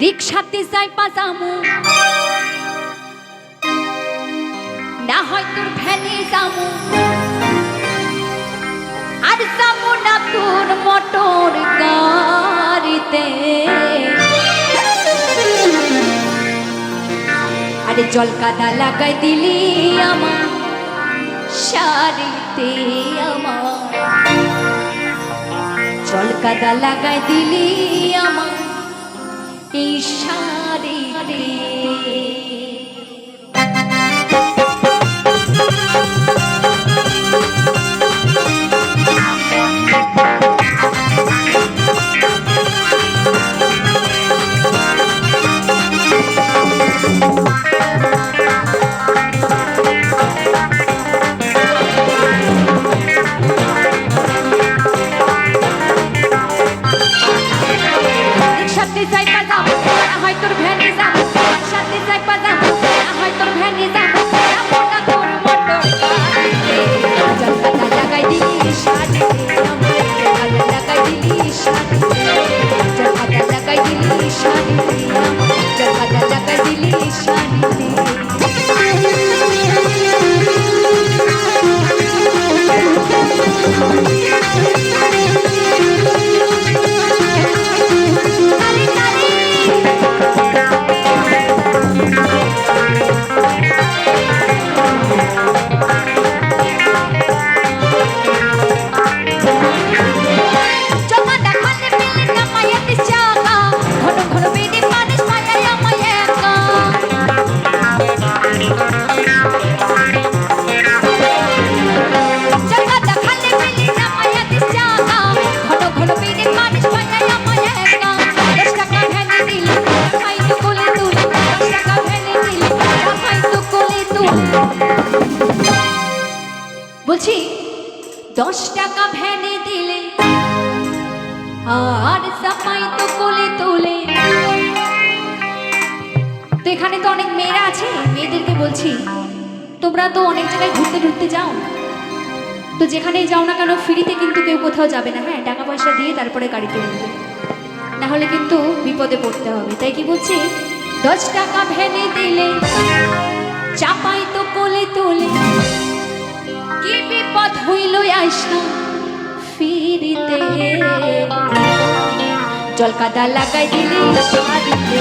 রিক্সাতে যাই পাজামু না হয় তোর ভ্যানে যামু। আর যাব না তোর মোটর গাড়িতে। আরে জল কাদা লাগাই দিলি আমার, শাড়িতে আমার। জল কাদা লাগাই দিলি আমার এই শাড়িতে সাথে শাড়িতে তালি বলছি, দশ টাকা ভ্যানে দিলে, আর সাপাই তো কোলে তোলে। তো এখানে তো অনেক মেয়েরা আছে, মেয়েদেরকে বলছি, তোমরা তো অনেক জায়গায় ঘুরতে ঘুরতে যাও। তো যেখানেই যাও না কেন, ফ্রিতে কিন্তু কেউ কোথাও যাবে না হ্যাঁ টাকা পয়সা দিয়ে তারপরে গাড়িতে উঠবে না হলে কিন্তু বিপদে পড়তে হবে। তাই কি বলছি, দশ টাকা ভ্যানে দিলে, চাপাই তো কোলে তোলে। আইসা ফিরিতে। জল কাদা লাগাই দিলি শাড়িতে